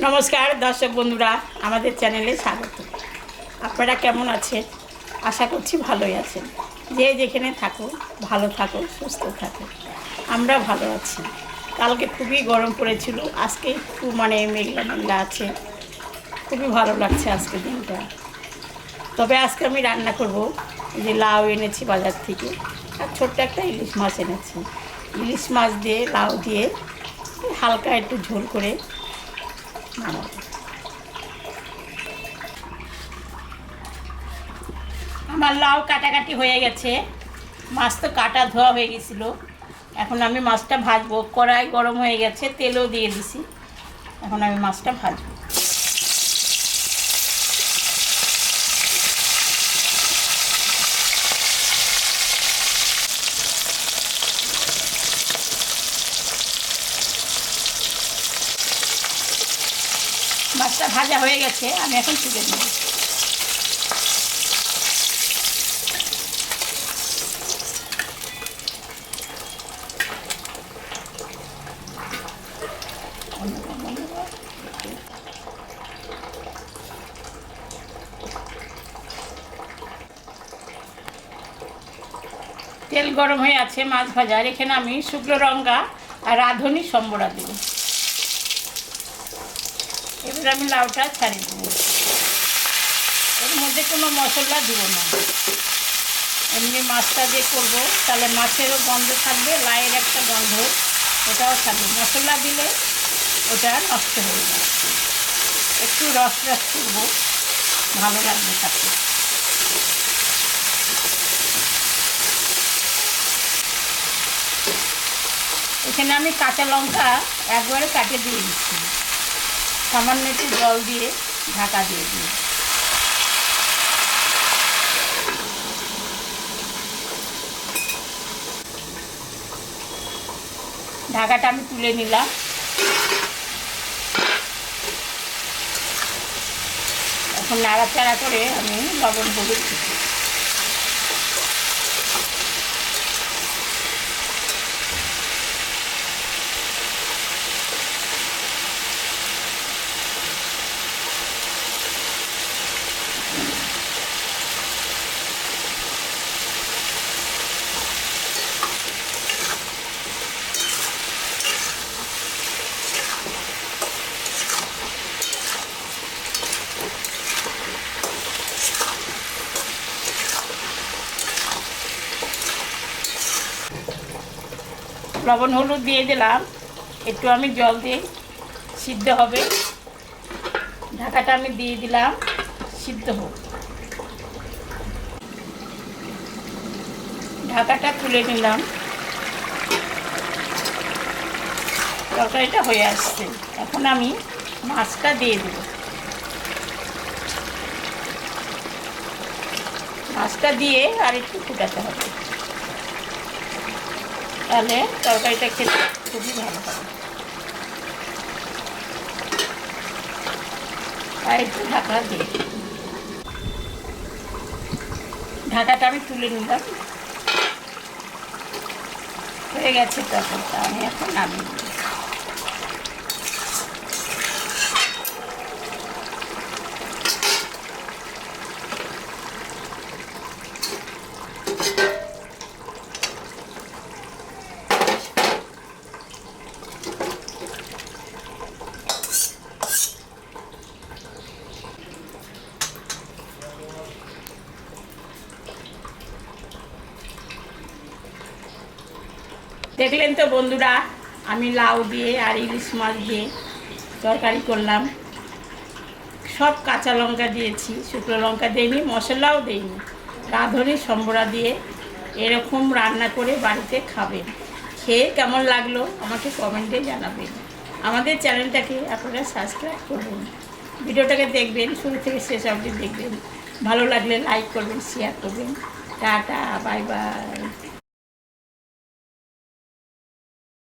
নমস্কার, দর্শক বন্ধুরা, আমাদের চ্যানেলে স্বাগত। আপনারা কেমন আছেন? আশা করছি ভালোই আছেন। যে যেখানে থাকো ভালো থাকো সুস্থ থাকো আমরা ভালো আছি। কালকে খুবই গরম পড়েছিল। আজকে একটু মানে মেঘলা মেঘলা আছে। খুবই ভালো লাগছে আজকে দিনটা। তবে আজকে আমি রান্না করব। যে লাউ এনেছি বাজার থেকে। আর ছোট্ট একটা ইলিশ মাছ এনেছি। ইলিশ মাছ দিয়ে, লাউ দিয়ে হালকা একটু ঝোল করে আমার লাউ কাটাকাটি হয়ে গেছে। মাছ তো কাটা ধোয়া হয়ে গেছিল। এখন আমি মাছটা ভাজবো। কড়াই গরম হয়ে গেছে, তেলও দিয়ে দিছি। এখন আমি মাছটা ভাজবো। মাছটা ভাজা হয়ে গেছে, আমি এখন তুলে নেব। তেল গরম হয়ে আছে মাছ ভাজার এখানে আমি শুকনো লঙ্কা আর রাঁধুনি সম্বরা দেবো। এবার আমি লাউটা ছাড়িয়ে দেবো। এর মধ্যে কোনো মশলা দেবো না। এমনি মাছটা দিয়ে করব। তাহলে মাছেরও গন্ধ থাকবে, লাইয়ের একটা গন্ধ। ওটাও থাকবে। মশলা দিলে ওটা নষ্ট হয়ে যাবে। একটু রস রস করব, ভালো লাগবে তাতে। এখানে আমি কাঁচা লঙ্কা একবারে কাটে দিয়ে দিচ্ছি। সামান্য একটু জল দিয়ে ঢাকা দিয়ে দিই। ঢাকাটা আমি তুলে নিলাম। এখন নাড়াচাড়া করে আমি লবণ হলুদ লবণ হলুদ দিয়ে দিলাম। একটু আমি জল দিয়ে সিদ্ধ হবে। ঢাকাটা আমি দিয়ে দিলাম, সিদ্ধ হোক। ঢাকাটা তুলে নিলাম। তরকারিটা হয়ে আসছে। এখন আমি মাছটা দিয়ে দেব। মাছটা দিয়ে আর একটু ফুটাতে হবে। তাহলে তরকারিটা খেতে খুবই ভালো হবে। আর একটু ঢাকা দিয়ে ঢাকাটা আমি তুলে নিলাম। হয়ে গেছে তরকারিটা, আমি এখন নামিয়ে দেখলেন তো বন্ধুরা, আমি লাউ দিয়ে আর ইলিশ মাছ দিয়ে তরকারি করলাম। সব কাঁচা লঙ্কা দিয়েছি, শুকনো লঙ্কা দিইনি, মশলাও দিইনি। রাঁধুনি সম্বরা দিয়ে এরকম রান্না করে বাড়িতে খাবেন। খেয়ে কেমন লাগল আমাকে কমেন্টে জানাবেন। আমাদের চ্যানেলটাকে আপনারা সাবস্ক্রাইব করবেন। ভিডিওটাকে দেখবেন, শুরু থেকে শেষ অবধি দেখবেন। ভালো লাগলে লাইক করবেন শেয়ার করবেন। Tata, bye bye.